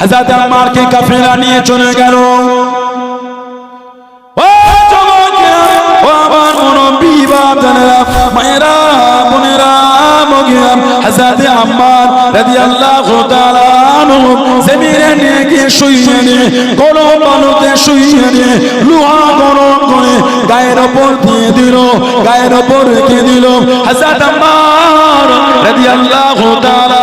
হাজাতে আম্মারকে কাফেলা নিয়ে চলে গেল ও যুবকেরা, ও আমার মুরব্বী বাপজানেরা, মায়েরা, বোনেরা, মগিরা, হাজরাতে আম্মার রাদিয়াল্লাহু তাআলা আনহু জমিনে নিয়ে গিয়ে শুইয়ে দিয়ে, গরম বালুতে শুইয়ে দিয়ে, লোহা গরম করে গায়ের ওপর দিয়ে দিল, গায়ের ওপর রেখে দিল। হাজরাত আম্মার তাআলা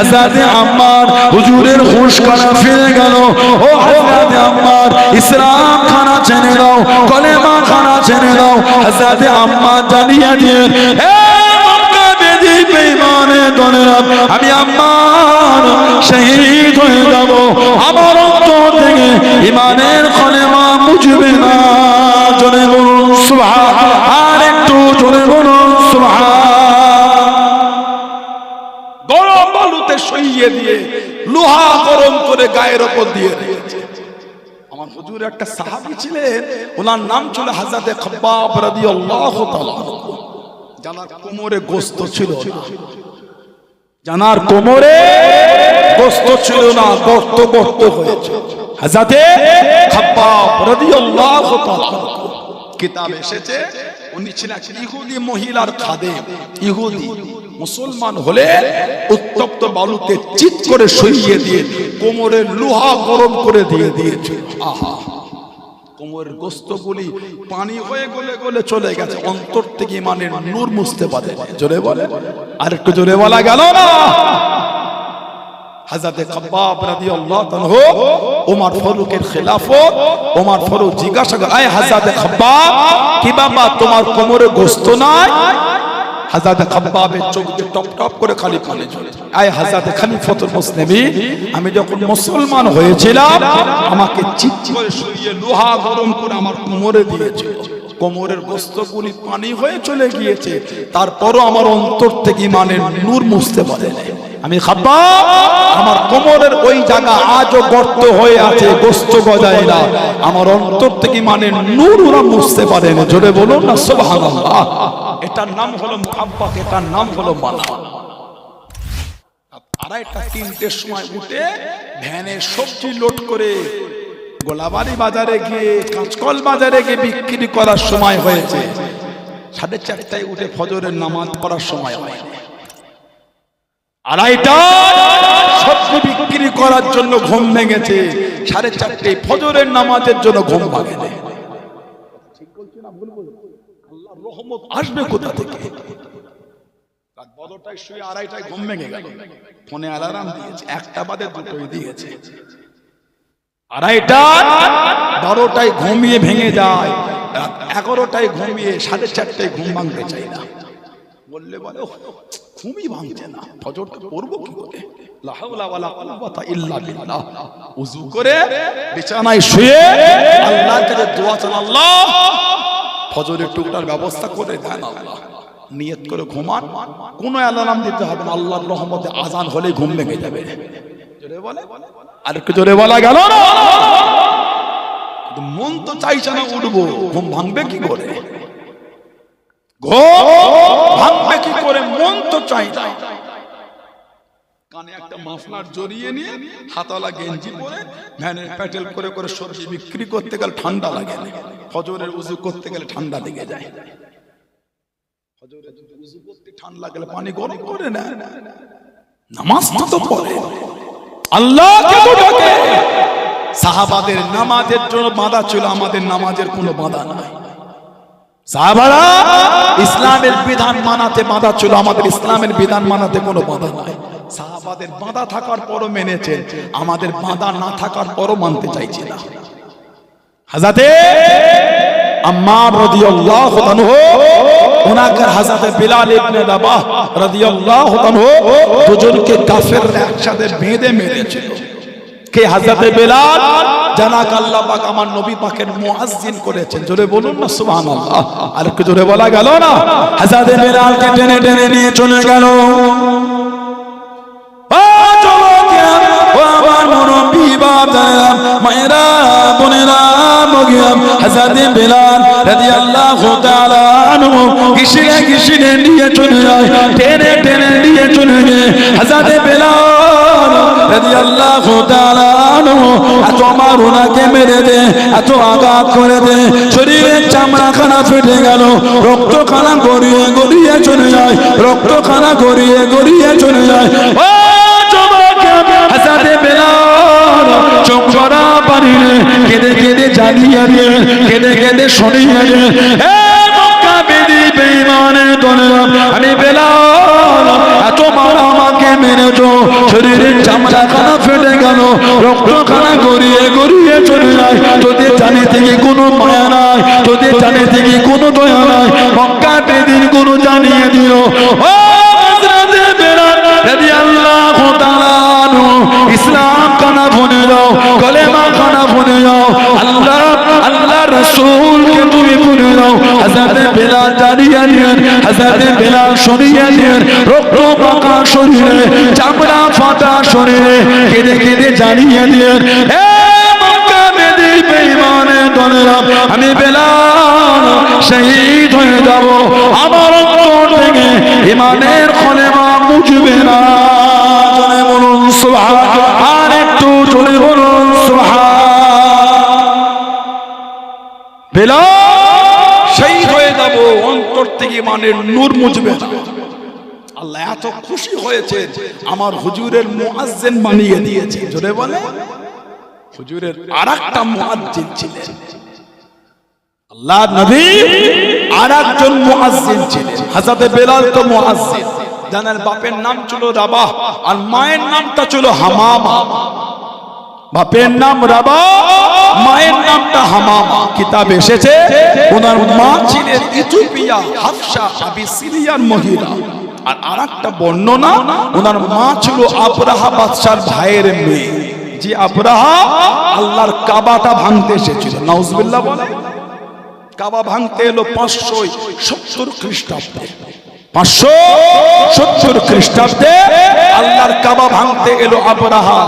সামি হযরতে আম্মার হুজুরের হুশ করা ফিরে গেল। ও হযরতে আম্মার ইসলাম খানা ছেড়ে দাও কলেমা খানা ছেড়ে দাও। হযরতে আম্মার জানিয়ে দিয়ে আমি আম্মার শহীদ হয়ে যাব। আমার অন্তর থেকে ইমানের কলেমা মুজবে না জোরে বলুন আর একটু জোরে বলুন লোহা গরম করে গায়ের ওপর দিয়ে দিয়েছে। আমার হুজুর একটা সাহাবী ছিলেন, ওনার নাম ছিল হাজরাতে খাব্বাব রাদিয়াল্লাহু তাআলা। জানার কোমরে গোস্ত ছিল। জানার কোমরে গোস্ত ছিল না, গর্ত গর্ত হয়েছে। হাজরাতে খাব্বাব রাদিয়াল্লাহু তাআলা। কিতাব এসেছে, উনি ছিলেন ইহুদি মহিলার খাদেম, ইহুদি। মুসলমান হলে উত্তপ্ত বালুতে চিত করে সইয়ে দিয়ে কোমরের লোহা গরম করে দিয়ে দিয়েছে। আহা! কোমরের গোস্তগুলি পানি হয়ে গলে গলে চলে গেছে। অন্তর থেকে ইমানের নূর মুছতে পারে। জোরে বলে। আর একটু জোরে বলা গেল না। হাজরাতে খাব্বাব রাদিয়াল্লাহু তাআলা ওমর ফারুকের খেলাফত, ওমর ফারুক জিজ্ঞাসা করে, আয় হাজরাতে খাব্বাব কি বাবা, তোমার কোমরে গোস্ত নাই? হাজরাতে খাব্বাবের চোখ দিয়ে টপ টপ করে খালি পানি ঝরে আয় হাজরাতে খলিফাতুল মুসলিমিন, আমি যখন মুসলমান হয়েছিলাম, আমাকে চিৎ করে শুইয়ে লোহা গরম করে আমার কোমরে দিয়েছে। কোমরের গোস্তগুলি পানি হয়ে চলে গিয়েছে। তারপরও আমার অন্তর থেকে ইমানের নূর মুছতে পারে আমি খাব্বা আমার কোমরের ওই জায়গা আজও গর্ত হয়ে আছে, গোস্ত গজায় না। আমার অন্তর থেকে মানে নূর ওরা মুছতে পারে না জোরে বলুন না, সুবহানাল্লাহ। এটার নাম হলো মুহাব্বত, এটার নাম হলো মালা আড়াইটা তিনটের সময় উঠে ভ্যানে সবজি লোড করে গোলাবাড়ি বাজারে গিয়ে, কাঁচকল বাজারে গিয়ে বিক্রি করার সময় হয়েছে। সাড়ে চারটায় উঠে ফজরের নামাজ পড়ার সময় হয়। আড়াইটা, সবজি বিক্রি করার জন্য ঘুম ভেঙেছে। সাড়ে চারটে ফজরের নামাজের জন্য ঘুম ভাঙে না। আল্লাহর রহমত আসবে কোথা থেকে? রাত বারোটায় শুয়ে আড়াইটায় ঘুম ভেঙে গেল। ফোনে অ্যালার্ম দিয়েছে একটা বাদে দুটোই দিয়েছে। আড়াইটা বারোটায় ঘুমিয়ে ভেঙে যায়। রাত এগারোটায় ঘুমিয়ে সাড়ে চারটায় ঘুম ভাঙতে চাই না। বললে বলে ঘুমই ভাঙছে না। ফজরটা পড়ব কি করে? করে বিছানায় শুয়ে আল্লাহর কাছে দোয়া আল্লাহ ফজরের টুকটার ব্যবস্থা করে দেন আল্লাহ। নিয়ত করে ঘুমান। কোনো অ্যালার্ম দিতে হবে না, আল্লাহর রহমতে আজান হলেই ঘুম ভেঙে যাবে। আর একটু জোরে বলা গেল মন তো চাইছে না উঠবো। ঘুম ভাঙবে কি করে? ঘুম ভাঙবে কি করে? মন তো চাই না। গেঞ্জি পরে ভ্যানের প্যাটেল করে করে বিক্রি করতে গেলে ঠান্ডা লাগে। করতে গেলে ঠান্ডা লেগে যায়। ঠান্ডা নামাজ আল্লাহ সাহাবাদের নামাজের জন্য বাধা ছিল, আমাদের নামাজের কোনো বাধা নাই। সাহাবারা ইসলামের বিধান মানাতে বাধা ছিল, আমাদের ইসলামের বিধান মানাতে কোনো বাধা নাই। সাহাবাদের বাধা থাকার পরও মেনেছে, আমাদের বাধা না থাকার পরও মানতে চাইছি না। হাজাতে আম্মার আল্লাহ জোরে বলুন না আর জোরে বলা গেল না? হাজরতে বেলালকে টেনে টেনে নিয়ে চলে গেল। হাজরতে বেলাল রাদিয়াল্লাহু তাআলা আনহু ঘিসিয়ে ঘিসিয়ে নিয়ে চলে যায়, টেনে টেনে নিয়ে চলে যায়। হাজরতে বেলাল রাদিয়াল্লাহু তাআলা আনহু এত আমার ওনাকে মেরে দে এত আঘাত করে দে শরীরের চামড়া খানা ফেটে গেল রক্ত খানা গড়িয়ে গড়িয়ে চলে যায় রক্ত খানা গড়িয়ে গড়িয়ে চলে যায় মেরেছো। শরীরের চামড়া খানা ফেটে গেল। রক্ত খানা গড়িয়ে গড়িয়ে চলে যায়। তোদের জানে কোনো মায়া নাই। তোদের জানে থেকে কোনো দয়া নাই। মক্কা বেদিন কোনো জানিয়ে দিল, ও রসুলকে তুমি ভুলে যাও হাজারে বেলাল জানিয়ে নিয়েন হাজারে বেলাল সরিয়ে নিয়েন, রক্ত পাকা শরীরে, চামড়া ফাটা শরীরে, কেঁদে কেঁদে জানিয়ে নিয়েন এ মক্কা বেদি বেঈমানের দলেরা, আমি বেলাল শহীদ হয়ে যাব। আমার অন্তর থেকে ইমানের খলেমা মুজবে না। বেলাল হয়ে যাব, অন্তর থেকে ইমানের নূর মুজবে। আল্লাহ এত খুশি হয়েছে আমার হুজুরের মুয়াজ্জিন বানিয়ে দিয়েছে। জোরে বলে, হুজুরের আরেকটা মুয়াজ্জিন ছিলেন। আল্লাহ নবী আরেকজন মুয়াজ্জিন ছিলেন, হযরত বেলাল তো মুয়াজ্জিন। জানেন বাপের নাম ছিল রাবাহ, আর মায়ের নামটা ছিল হামামা। বাপের নাম রাবা, মায়ের নামটা হামামা। কিতাব এসেছে, ওনার মা ছিলেন ইথিওপিয়া হাফসা আবিসিরিয়ার মহিলা। আর আরেকটা বর্ণনা, ওনার মা ছিল আবরাহা বাদশার ভাইয়ের মেয়ে। যে আবরাহা আল্লাহর কাবাটা ভাঙতে এসেছিল। নাউজুবিল্লাহ বলে কাবা ভাঙতে এলো পাঁচশো সত্তর খ্রিস্টাব্দে। পাঁচশো সত্তর খ্রিস্টাব্দে আল্লাহর কাবা ভাঙতে এলো আবরাহা।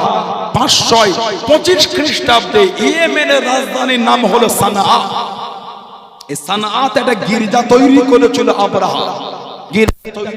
পাঁচশো পঁচিশ খ্রিস্টাব্দে ইয়েমেনের রাজধানীর নাম হলো সানা এই সানাত একটা গির্জা তৈরি করেছিল আবরাহা গির্জা তৈরি